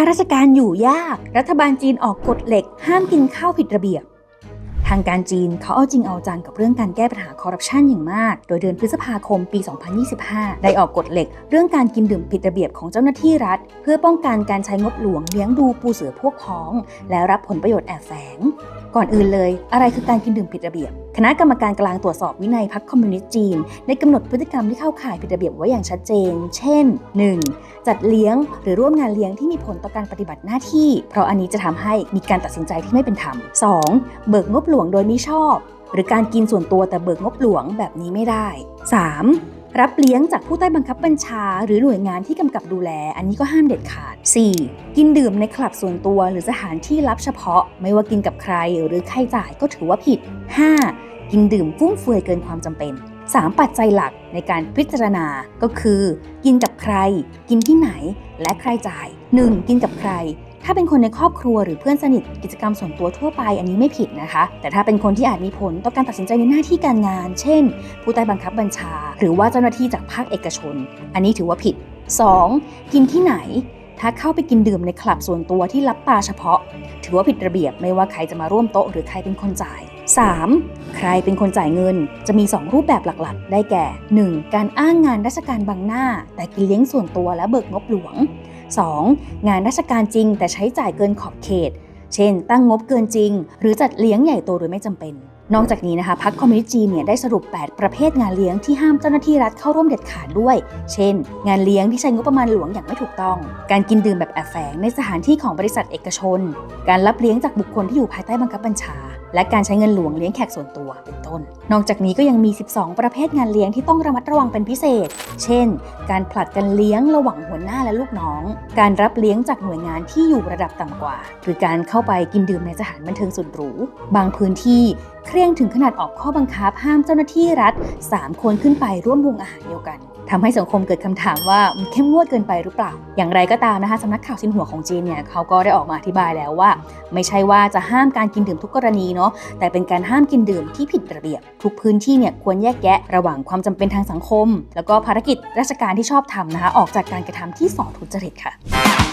ข้าราชการอยู่ยาก รัฐบาลจีนออกกฎเหล็ก ห้ามกินข้าวผิดระเบียบ ทางการจีนเขาเอาจริงเอาจังกับเรื่องการแก้ปัญหาคอร์รัปชันอย่างมาก โดยเดือนพฤษภาคมปี 2025 ได้ออกกฎเหล็ก เรื่องการกินดื่มผิดระเบียบของเจ้าหน้าที่รัฐ เพื่อป้องกันการใช้งบหลวงเลี้ยงดูปูเสือพวกพ้อง และรับผลประโยชน์แอบแฝง ก่อนอื่นเลย อะไรคือการกินดื่มผิดระเบียบ คณะกรรมการกลางตรวจสอบวินัยพรรคคอมมิวนิสต์จีน ได้กำหนดพฤติกรรมที่เข้าข่ายผิดระเบียบไว้อย่างชัดเจน เช่น 1. จัดเลี้ยงหรือร่วมงานเลี้ยงที่มีผลต่อการปฏิบัติหน้าที่ เพราะอันนี้จะทำให้มีการตัดสินใจที่ไม่เป็นธรรม 2. เบิกงบหลวงโดยมิชอบ หรือการกินส่วนตัวแต่เบิกงบหลวงแบบนี้ไม่ได้ 3. รับเลี้ยงจากผู้ใต้บังคับบัญชา หรือหน่วยงานที่กำกับดูแล อันนี้ก็ห้ามเด็ดขาด 4. กินดื่มในคลับส่วนตัวหรือสถานที่รับเฉพาะ ไม่ว่ากินกับใครหรือใครจ่ายก็ถือว่าผิด 5. กินดื่มฟุ่มเฟือยเกินความจำเป็น 3. ปัจจัยหลักในการพิจารณาก็คือ กินกับใคร กินที่ไหน และใครจ่าย 1. กินกับใคร ถ้าเป็นคนในครอบครัวหรือเพื่อนสนิทกิจกรรมส่วนตัวทั่วไปอันนี้ไม่ผิดนะคะ แต่ถ้าเป็นคนที่อาจมีผลต่อการตัดสินใจในหน้าที่การงาน เช่น ผู้ใต้บังคับบัญชา หรือว่าเจ้าหน้าที่จากภาคเอกชน อันนี้ถือว่าผิด 2. กินที่ไหนถ้าเข้าไปกินดื่มในคลับส่วนตัวที่รับปลาเฉพาะ ถือว่าผิดระเบียบไม่ว่าใครจะมาร่วมโต๊ะหรือใครเป็นคนจ่าย 3. ใครเป็นคนจ่ายเงิน จะมี 2 รูปแบบหลักๆ ได้แก่ 1. การอ้างงานราชการบังหน้า แต่กินเลี้ยงส่วนตัวและเบิกงบหลวง 2. งานราชการจริงแต่ใช้จ่ายเกินขอบเขต เช่น ตั้งงบเกินจริง หรือจัดเลี้ยงใหญ่โตโดยไม่จำเป็น นอกจากนี้นะคะพรรคคอมมิวนิสต์จีนเนี่ยได้สรุป 8 ประเภทงานเลี้ยงที่ห้ามเจ้าหน้าที่รัฐเข้าร่วมเด็ดขาดด้วย เช่น งานเลี้ยงที่ใช้งบประมาณหลวงอย่างไม่ถูกต้อง การกินดื่มแบบแอบแฝงในสถานที่ของบริษัทเอกชน การรับเลี้ยงจากบุคคลที่อยู่ภายใต้บังคับบัญชา และการใช้เงินหลวงเลี้ยงแขกส่วนตัวเป็นต้น นอกจากนี้ก็ยังมี 12 ประเภทงานเลี้ยงที่ต้องระมัดระวังเป็นพิเศษ เช่น การผลัดกันเลี้ยงระหว่างหัวหน้าและลูกน้อง การรับเลี้ยงจากหน่วยงานที่อยู่ระดับต่ำกว่า หรือการเข้าไปกินดื่มในสถานบันเทิงสุดหรู บางพื้นที่เคร่งถึงขนาดออกข้อบังคับห้ามเจ้าหน้าที่รัฐ 3 คนขึ้นไปร่วมวงอาหารเดียวกัน ทำให้สังคมเกิดคำถามว่าเข้มงวดเกินไปหรือเปล่า อย่างไรก็ตามนะคะสำนักข่าวสินหัวของจีนเนี่ยเขาก็ได้ออกมาอธิบายแล้วว่า ไม่ใช่ว่าจะห้ามการกินดื่มทุกกรณีเนาะแต่เป็นการห้ามกินดื่มที่ผิดระเบียบ ทุกพื้นที่เนี่ยควรแยกแยะระหว่างความจำเป็นทางสังคม แล้วก็ภารกิจราชการที่ชอบทำนะคะออกจากการกระทำที่ส่อทุจริตค่ะ